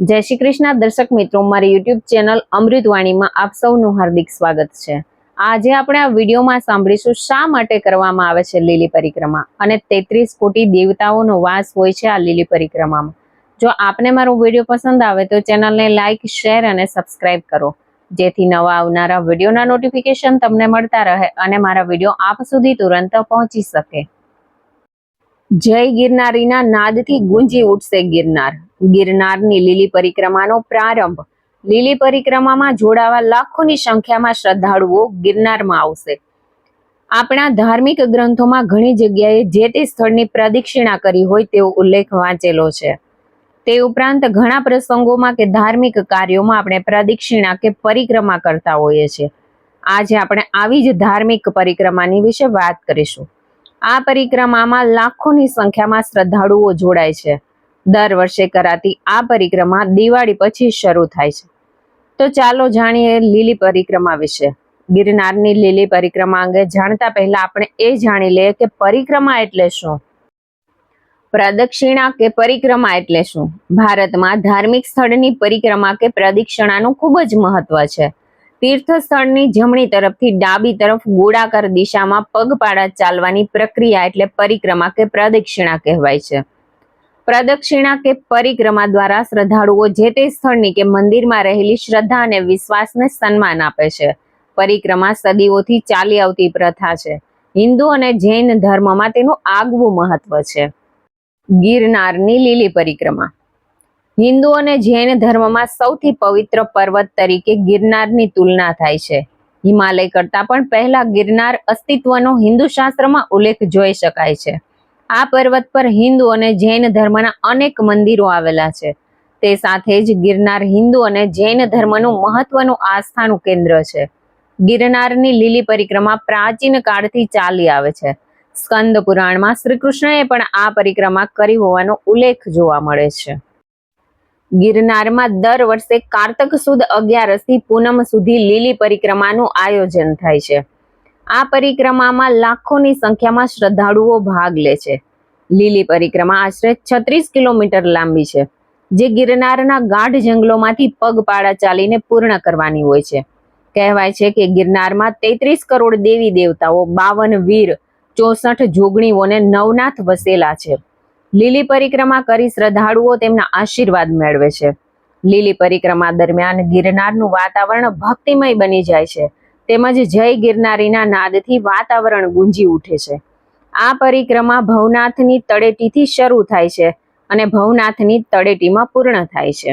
જય શ્રી કૃષ્ણ. દર્શક મિત્રો, મારી યુટ્યુબ ચેનલ અમૃતવાણીમાં આપ સૌનું હાર્દિક સ્વાગત છે. આજે આપણે આ વિડીયોમાં સાંભળીશું શા માટે કરવામાં આવે છે લીલી પરિક્રમા અને તેત્રીસ કોટી દેવતાઓનો વાસ હોય છે આ લીલી પરિક્રમામાં. જો આપને મારો વીડિયો પસંદ આવે તો ચેનલને લાઇક શેર અને સબસ્ક્રાઇબ કરો. જેથી નવા આવનારા વિડીયોના નોટિફિકેશન તમને મળતા રહે અને મારા વીડિયો આપ સુધી તુરંત પહોંચી શકે. જય ગિરનારીના નાદથી ગુંજી ઉઠશે ગિરનાર. ગિરનારની લીલી પરિક્રમાનો પ્રારંભ. લીલી પરિક્રમામાં જોડાવા લાખોની સંખ્યામાં શ્રદ્ધાળુઓ ગિરનારમાં આવશે. આપણા ધાર્મિક ગ્રંથોમાં ઘણી જગ્યાએ જે તે સ્થળની પ્રદક્ષિણા કરી હોય તેવો ઉલ્લેખ વાંચેલો છે. તે ઉપરાંત ઘણા પ્રસંગોમાં કે ધાર્મિક કાર્યોમાં આપણે પ્રદક્ષિણા કે પરિક્રમા કરતા હોઈએ છીએ. આજે આપણે આવી જ ધાર્મિક પરિક્રમાની વિશે વાત કરીશું. આ પરિક્રમામાં લાખોની સંખ્યામાં શ્રદ્ધાળુઓ જોડાય છે. દર વર્ષે કરાતી આ પરિક્રમા દિવાળી પછી શરૂ થાય છે. તો ચાલો જાણીએ લીલી પરિક્રમા વિશે. ગિરનારની લીલી પરિક્રમા અંગે જાણતા પહેલા આપણે એ જાણી લઈએ કે પરિક્રમા એટલે શું? પ્રદક્ષિણા કે પરિક્રમા એટલે શું? ભારતમાં ધાર્મિક સ્થળની પરિક્રમા કે પ્રદક્ષિણાનું ખૂબ જ મહત્વ છે. તીર્થ સ્થળની જમણી તરફથી ડાબી તરફ ગોળાકાર દિશામાં પગપાળા ચાલવાની પ્રક્રિયા એટલે પરિક્રમા કે પ્રદક્ષિણા કહેવાય છે. પ્રદક્ષિણા કે પરિક્રમા દ્વારા શ્રદ્ધાળુઓ જે તે સ્થળની કે મંદિરમાં રહેલી શ્રદ્ધા અને વિશ્વાસને સન્માન આપે છે. પરિક્રમા સદીઓથી ચાલી આવતી પ્રથા છે. હિન્દુ અને જૈન ધર્મમાં તેનું આગવું મહત્વ છે. ગિરનારની લીલી પરિક્રમા. હિન્દુ અને જૈન ધર્મમાં સૌથી પવિત્ર પર્વત તરીકે ગિરનારની તુલના થાય છે. હિમાલય કરતા પણ પહેલા ગિરનાર અસ્તિત્વનો હિન્દુ શાસ્ત્રમાં ઉલ્લેખ જોઈ શકાય છે. આ પર્વત પર હિન્દુ અને જૈન ધર્મના અનેક મંદિરો આવેલા છે. તે સાથે જ ગિરનાર હિન્દુ અને જૈન ધર્મનું મહત્વનું આસ્થાનું કેન્દ્ર છે. ગિરનારની લીલી પરિક્રમા પ્રાચીન કાળથી ચાલી આવે છે. સ્કંદ પુરાણમાં શ્રી કૃષ્ણએ પણ આ પરિક્રમા કરી હોવાનો ઉલ્લેખ જોવા મળે છે. ગિરનારમાં દર વર્ષે કારતક સુદ અગિયારસથી પૂનમ સુધી લીલી પરિક્રમાનું આયોજન થાય છે. આ પરિક્રમામાં લાખોની સંખ્યામાં શ્રદ્ધાળુઓ ભાગ લે છે. લીલી પરિક્રમા આશરે છત્રીસ કિલોમીટર લાંબી છે, જે ગિરનારના ગાઢ જંગલોમાંથી પગપાળા ચાલીને પૂર્ણ કરવાની હોય છે. કહેવાય છે કે ગિરનારમાં તેત્રીસ કરોડ દેવી દેવતાઓ, બાવન વીર, ચોસઠ જોગણીઓને નવનાથ વસેલા છે. લીલી પરિક્રમા કરી શ્રદ્ધાળુઓ તેમના આશીર્વાદ મેળવે છે. લીલી પરિક્રમા દરમિયાન ગિરનારનું વાતાવરણ ભક્તિમય બની જાય છે તેમજ જય ગિરનારીના નાદથી વાતાવરણ ગુંજી ઉઠે છે. આ પરિક્રમા ભવનાથની તળેટીથી શરૂ થાય છે અને ભવનાથની તળેટીમાં પૂર્ણ થાય છે.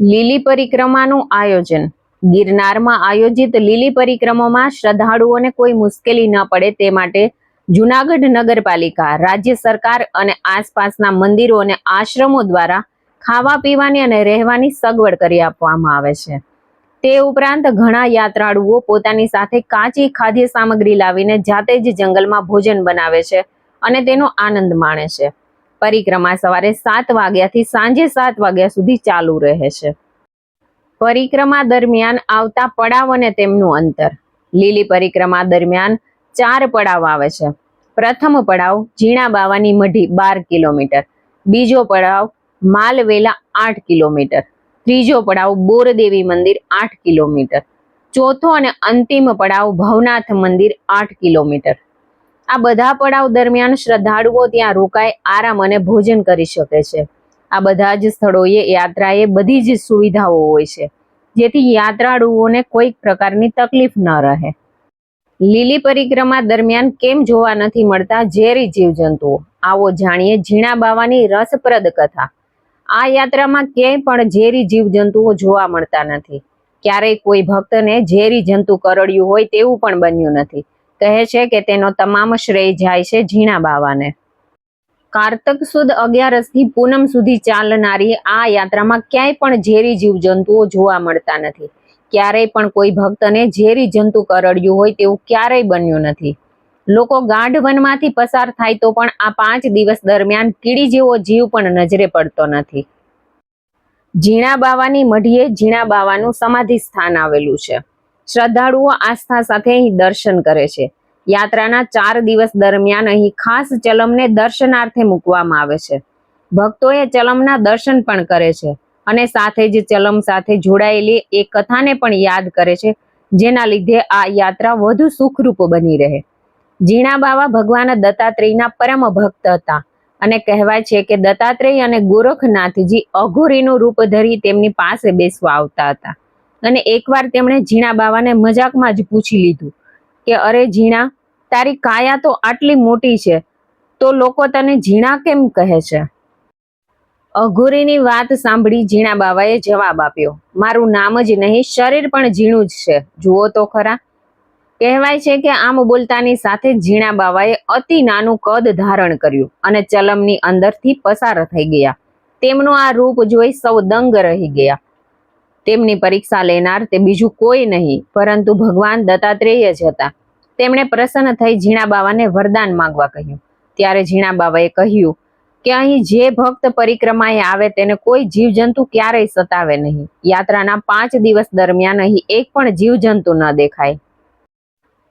લીલી પરિક્રમાનું આયોજન. ગિરનારમાં આયોજિત લીલી પરિક્રમામાં શ્રદ્ધાળુઓને કોઈ મુશ્કેલી ન પડે તે માટે જુનાગઢ નગરપાલિકા, રાજ્ય સરકાર અને આસપાસના મંદિરો અને આશ્રમો દ્વારા ખાવા પીવાની અને રહેવાની સગવડ કરી આપવામાં આવે છે. તે ઉપરાંત ઘણા યાત્રાળુઓ પોતાની સાથે કાચી ખાદ્ય સામગ્રી લાવીને જાતે જ જંગલમાં ભોજન બનાવે છે અને તેનો આનંદ માણે છે. પરિક્રમા સવારે સાત વાગ્યાથી સાંજે સાત વાગ્યા સુધી ચાલુ રહે છે. પરિક્રમા દરમિયાન આવતા પડાવ અને તેમનું અંતર. લીલી પરિક્રમા દરમિયાન ચાર પડાવ આવે છે. પ્રથમ પડાવ ઝીણા બાવાની મઢી બાર કિલોમીટર. બીજો પડાવ માલવેલા આઠ કિલોમીટર. ત્રીજો પડાવ બોરદેવી મંદિર આઠ કિલોમીટર. ચોથો અને અંતિમ પડાવ ભવનાથ મંદિર આઠ કિલોમીટર. આ બધા પડાવ દરમિયાન શ્રદ્ધાળુઓ ત્યાં રોકાય આરામ અને ભોજન કરી શકે છે. આ બધા જ સ્થળોએ યાત્રાએ બધી જ સુવિધાઓ હોય છે, જેથી યાત્રાળુઓને કોઈક પ્રકારની તકલીફ ન રહે. લીલી પરિક્રમા દરમિયાન કેમ જોવા નથી મળતા ઝેરી જીવજંતુઓ? આવો જાણીએ ઝીણા બાવાની રસપ્રદ કથા. આ યાત્રામાં ક્યાંય પણ ઝેરી જીવજંતુઓ જોવા મળતા નથી. ક્યારેય કોઈ ભક્તને ઝેરી જંતુ કરડ્યું હોય તેવું પણ બન્યું નથી. કહે છે કે તેનો તમામ શ્રેય જાય છે ઝીણા બાવાને. કારતક સુદ અગિયારસથી પૂનમ સુધી ચાલનારી આ યાત્રામાં ક્યાંય પણ ઝેરી જીવજંતુઓ જોવા મળતા નથી. ક્યારેય પણ કોઈ ભક્તને ઝેરી જંતુ કરડ્યું હોય તેવું ક્યારેય બન્યું નથી. લોકો ગાઢ વનમાંથી પસાર થાય તો પણ આ પાંચ દિવસ દરમિયાન કીડી જેવો જીવ પણ નજરે પડતો નથી. ઝીણા બાવાની મઢીએ ઝીણા બાવાનું સમાધિ સ્થાન આવેલું છે. શ્રદ્ધાળુઓ આસ્થા સાથે અહીં દર્શન કરે છે. યાત્રાના ચાર દિવસ દરમિયાન અહીં ખાસ ચલમને દર્શનાર્થે મૂકવામાં આવે છે. ભક્તોએ ચલમના દર્શન પણ કરે છે અને સાથે જ ચલમ સાથે જોડાયેલી એ કથાને પણ યાદ કરે છે, જેના લીધે આ યાત્રા વધુ સુખરૂપ બની રહે. જીણા બાવા ભગવાન દત્તાત્રેયના પરમ ભક્ત હતા. અને કહેવાય છે કે દત્તાત્રેય અને ગોરખનાથજી અઘોરીનું રૂપ ધરી તેમની પાસે બેસવા આવતા હતા. અને એકવાર તેમણે ઝીણા બાવાને મજાકમાં જ પૂછી લીધું કે, અરે ઝીણા, તારી કાયા તો આટલી મોટી છે, તો લોકો તને ઝીણા કેમ કહે છે? અઘોરીની વાત સાંભળી ઝીણા બાવાએ જવાબ આપ્યો, મારું નામ જ નહીં, શરીર પણ ઝીણું જ છે. જુઓ તો ખરા કહેવાય છે કે આમ બોલતાની સાથે ઝીણા બાવાએ અતિ નાનું કદ ધારણ કર્યું અને ચલમની અંદરથી પસાર થઈ ગયા. તેમનું આ રૂપ જોઈ સૌ દંગ રહી ગયા. તેમની પરીક્ષા લેનાર તે બીજું કોઈ નહીં, પરંતુ ભગવાન દત્તાત્રેય જ હતા. તેમણે પ્રસન્ન થઈ ઝીણા બાવાને વરદાન માંગવા કહ્યું. ત્યારે ઝીણા બાવાએ કહ્યું કે અહીં જે ભક્ત પરિક્રમાએ આવે તેને કોઈ જીવજંતુ ક્યારેય સતાવે નહીં. યાત્રાના પાંચ દિવસ દરમિયાન અહીં એક પણ જીવજંતુ ન દેખાય.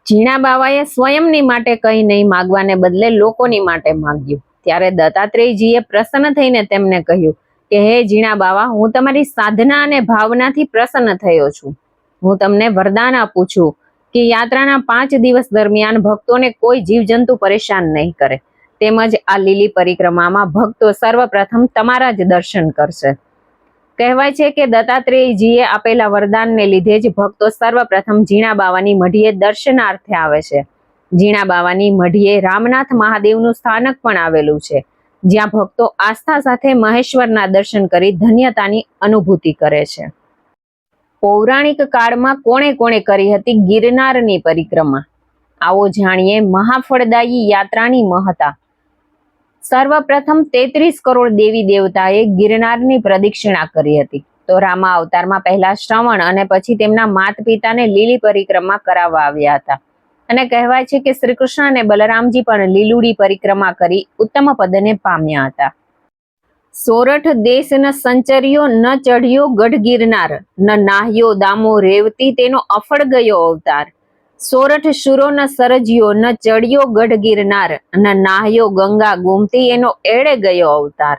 ઝીણા બાવાએ સ્વયંની માટે કંઈ નહીં માગવાને બદલે લોકોની માટે માગ્યું. ત્યારે દત્તાત્રેયજીએ પ્રસન્ન થઈને તેમને કહ્યું કે, હે ઝીણા બાવા, હું તમારી સાધના અને ભાવનાથી પ્રસન્ન થયો છું. હું તમને વરદાન આપું છું કે યાત્રાના પાંચ દિવસ દરમિયાન ભક્તોને કોઈ જીવજંતુ પરેશાન નહીં કરે. તેમજ આ લીલી પરિક્રમામાં ભક્તો સર્વપ્રથમ તમારા જ દર્શન કરશે. કહેવાય છે કે દત્તાત્રેયજીએ આપેલા વરદાનને લીધે જ ભક્તો સર્વપ્રથમ ઝીણા બાવાની મઢીએ દર્શનાર્થે આવે છે. ઝીણા બાવાની મઢીએ રામનાથ મહાદેવનું સ્થાનક પણ આવેલું છે, જ્યાં ભક્તો આસ્થા સાથે મહેશ્વરના દર્શન કરી ધન્યતાની અનુભૂતિ કરે છે. પૌરાણિક કાળમાં કોણે કોણે કરી હતી ગિરનારની પરિક્રમા? આવો જાણીએ મહાફળદાયી યાત્રાની મહતા સર્વપ્રથમ તેત્રીસ કરોડ દેવી દેવતાએ ગિરનારની પ્રદક્ષિણા કરી હતી. તો રામા અવતારમાં પહેલા શ્રવણ અને પછી તેમના માત પિતાને લીલી પરિક્રમા કરાવવા આવ્યા હતા. અને કહેવાય છે કે શ્રી કૃષ્ણ અને બલરામજી પણ લીલુડી પરિક્રમા કરી ઉત્તમ પદને પામ્યા હતા. સોરઠ દેશ ન સંચર્યો ન ચઢ્યો ગઢ ગિરનાર, ન નાહ્યો દામો રેવતી તેનો અફળ ગયો અવતાર. સોરઠ શુરો ન સરજ્યો ન ચડ્યો ગઢ ગિરનાર ન નાહ્યો ગંગા ગુમતી એનો એળે ગયો અવતાર.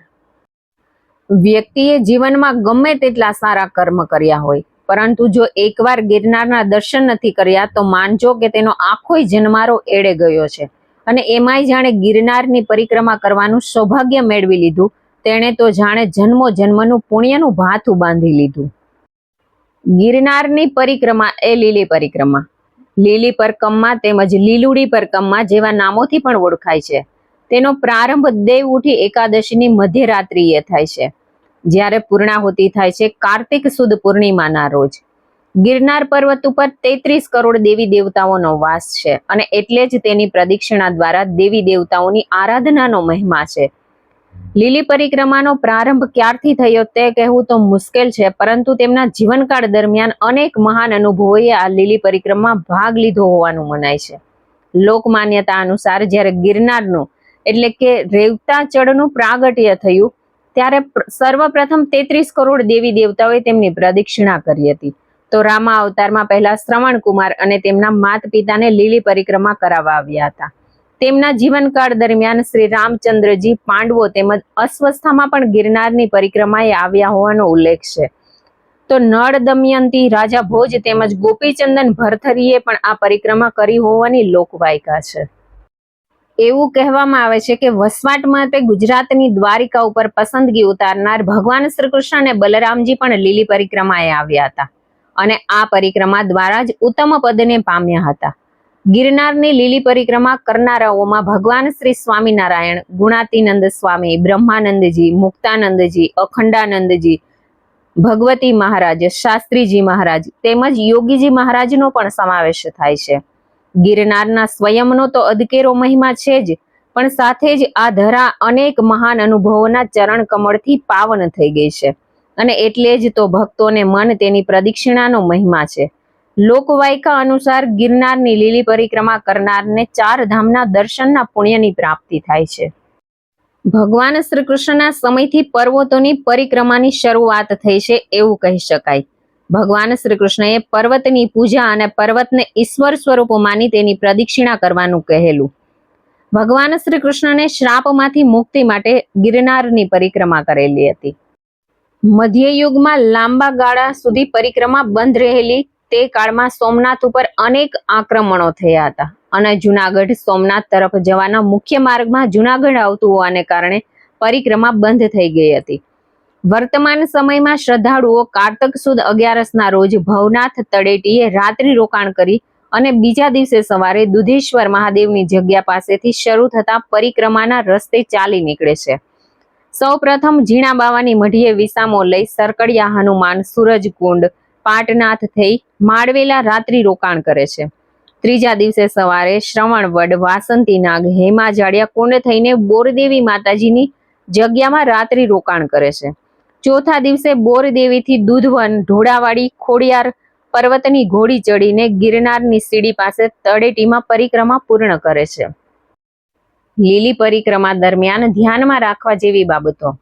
વ્યક્તિએ જીવનમાં ગમે તેટલા સારા કર્મ કર્યા હોય, પરંતુ જો એકવાર ગિરનારના દર્શન નથી કર્યા, તો માનજો કે તેનો આખોય જન્મારો એળે ગયો છે. અને એમાંય જાણે ગિરનારની પરિક્રમા કરવાનું સૌભાગ્ય મેળવી લીધું, તેણે તો જાણે જન્મો જન્મનું પુણ્યનું ભાથું બાંધી લીધું. ગિરનારની પરિક્રમા એ લીલી પરિક્રમા. લીલી પરકમમાં તેમજ લીલુડી પરકમમાં જેવા નામોથી પણ ઓળખાય છે. તેનો પ્રારંભ દેવ ઉઠી એકાદશીની મધ્યરાત્રિએ થાય છે. જ્યારે પૂર્ણાહુતિ થાય છે કાર્તિક સુદ પૂર્ણિમાના રોજ. ગિરનાર પર્વત ઉપર તેત્રીસ કરોડ દેવી દેવતાઓનો વાસ છે અને એટલે જ તેની પ્રદક્ષિણા દ્વારા દેવી દેવતાઓની આરાધનાનો મહિમા છે. લીલી પરિક્રમાનો પ્રારંભ ક્યારથી થયો તે કહેવું તો મુશ્કેલ છે, પરંતુ તેમના જીવનકાળ દરમિયાન અનેક મહાન અનુભવોએ આ લીલી પરિક્રમામાં ભાગ લીધો હોવાનું મનાય છે. લોકમાન્યતા અનુસાર જ્યારે ગિરનારનું, એટલે કે રેવતા ચડનું પ્રાગટ્ય થયું, ત્યારે સર્વપ્રથમ તેત્રીસ કરોડ દેવી દેવતાઓએ તેમની પ્રદક્ષિણા કરી હતી. તો રામા અવતારમાં પહેલા શ્રવણ કુમાર અને તેમના માત પિતાને લીલી પરિક્રમા કરાવવા આવ્યા હતા. તેમના જીવનકાળ દરમિયાન શ્રી રામચંદ્રજી પાંડવો તેમજ અસ્વસ્થામાં પણ ગિરનારની પરિક્રમાએ આવ્યા હોવાનો ઉલ્લેખ છે. તો નળ દમયંતી, રાજા ભોજ તેમજ ગોપીચંદન ભરથરીએ પણ આ પરિક્રમા કરી હોવાની લોકવાયકા છે. એવું કહેવામાં આવે છે કે વસવાટ માટે ગુજરાતની દ્વારિકા ઉપર પસંદગી ઉતારનાર ભગવાન શ્રી કૃષ્ણ અને બલરામજી પણ લીલી પરિક્રમાએ આવ્યા હતા અને આ પરિક્રમા દ્વારા જ ઉત્તમ પદને પામ્યા હતા. ગિરનારની લીલી પરિક્રમા કરનારાઓમાં ભગવાન શ્રી સ્વામિનારાયણ, ગુણાતીનંદ સ્વામી, બ્રહ્માનંદજી, મુક્તાનંદજી, અખંડાનંદજી, ભગવતી મહારાજ, શાસ્ત્રીજી મહારાજ તેમજ યોગીજી મહારાજનો પણ સમાવેશ થાય છે. ગિરનારના સ્વયંનો તો અદકેરો મહિમા છે જ, પણ સાથે જ આ ધરા અનેક મહાન અનુભવોના ચરણ કમળથી પાવન થઈ ગઈ છે. અને એટલે જ તો ભક્તોને મન તેની પ્રદક્ષિણાનો મહિમા છે. લોકવાયકા અનુસાર ગિરનારની લીલી પરિક્રમા કરનારને ચાર ધામના દર્શનના પુણ્યની પ્રાપ્તિ થાય છે. ભગવાન શ્રી કૃષ્ણના સમયથી પર્વતોની પરિક્રમાની શરૂઆત થઈ છે એવું કહી શકાય. ભગવાન શ્રી કૃષ્ણએ પર્વતની પૂજા અને પર્વતને ઈશ્વર સ્વરૂપ માની તેની પ્રદક્ષિણા કરવાનું કહેલું. ભગવાન શ્રી કૃષ્ણને શ્રાપમાંથી મુક્તિ માટે ગિરનારની પરિક્રમા કરેલી હતી. મધ્યયુગમાં લાંબા ગાળા સુધી પરિક્રમા બંધ રહેલી તે કાળમાં સોમનાથ ઉપર અનેક આક્રમણો થયા હતા. અને જુનાગઢ સોમનાથ તરફ જવાના મુખ્ય માર્ગમાં જુનાગઢ આવતું હોવાને કારણે પરિક્રમા બંધ થઈ ગઈ હતી. વર્તમાન સમયમાં શ્રદ્ધાળુઓ કારતક સુદ અગિયારસના રોજ ભવનાથ તળેટીએ રાત્રિ રોકાણ કરી અને બીજા દિવસે સવારે દુધેશ્વર મહાદેવની જગ્યા પાસેથી શરૂ થતા પરિક્રમાના રસ્તે ચાલી નીકળે છે. સૌ પ્રથમ ઝીણા બાવાની મઢીએ વિસામો લઈ સરકડિયા હનુમાન સૂરજકુંડ પાટનાથ થઈ માળવેલા રાત્રિ રોકાણ કરે છે. ત્રીજા દિવસે સવારે શ્રવણવડ વાસંતી નાગ હેમા જાડિયા કોને થઈને બોરદેવી માતાજીની જગ્યામાં રાત્રિ રોકાણ કરે છે. ચોથા દિવસે બોરદેવીથી દૂધવન, ઢોળાવાડી, ખોડિયાર પર્વતની ઘોડી ચડીને ગિરનારની સીડી પાસે તળેટીમાં પરિક્રમા પૂર્ણ કરે છે. લીલી પરિક્રમા દરમિયાન ધ્યાનમાં રાખવા જેવી બાબતો.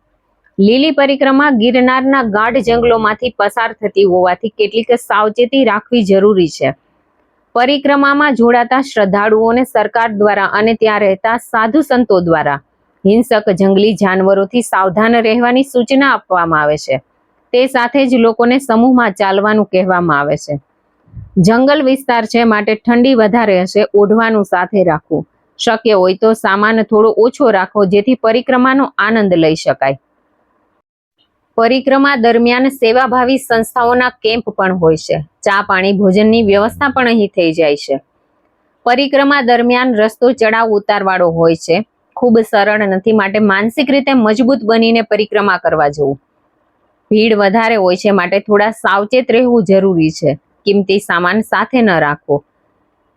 લીલી પરિક્રમા ગિરનારના ગાઢ જંગલોમાંથી પસાર થતી હોવાથી કેટલીક સાવચેતી રાખવી જરૂરી છે. પરિક્રમામાં જોડાતા શ્રદ્ધાળુઓને સરકાર દ્વારા અને ત્યાં રહેતા સાધુ સંતો દ્વારા હિંસક જંગલી જાનવરોથી સાવધાન રહેવાની સૂચના આપવામાં આવે છે. તે સાથે જ લોકોને સમૂહમાં ચાલવાનું કહેવામાં આવે છે. જંગલ વિસ્તાર છે માટે ઠંડી વધારે હશે ઓઢવાનું સાથે રાખવું. શક્ય હોય તો સામાન થોડો ઓછો રાખવો જેથી પરિક્રમાનો આનંદ લઈ શકાય. પરિક્રમા દરમિયાન સેવાભાવી સંસ્થાઓના કેમ્પ પણ હોય છે. ચા પાણી ભોજનની વ્યવસ્થા પણ અહીં થઈ જાય છે. પરિક્રમા દરમિયાન રસ્તો ચડાવ ઉતારવાળો હોય છે. ખૂબ સરળ નથી, માટે માનસિક રીતે મજબૂત બનીને પરિક્રમા કરવા જવું. ભીડ વધારે હોય છે, માટે થોડા સાવચેત રહેવું જરૂરી છે. કિંમતી સામાન સાથે ન રાખવો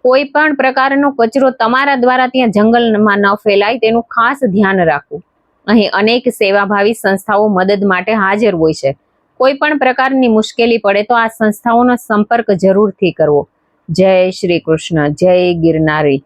કોઈ પણ પ્રકારનો કચરો તમારા દ્વારા ત્યાં જંગલમાં ન ફેલાય, તેનું ખાસ ધ્યાન રાખવું અહીં અનેક સેવાભાવી સંસ્થાઓ મદદ માટે હાજર હોય છે. કોઈ પણ પ્રકારની મુશ્કેલી પડે તો આ સંસ્થાઓનો સંપર્ક જરૂરથી કરવો. જય શ્રી કૃષ્ણ, જય ગિરનારી.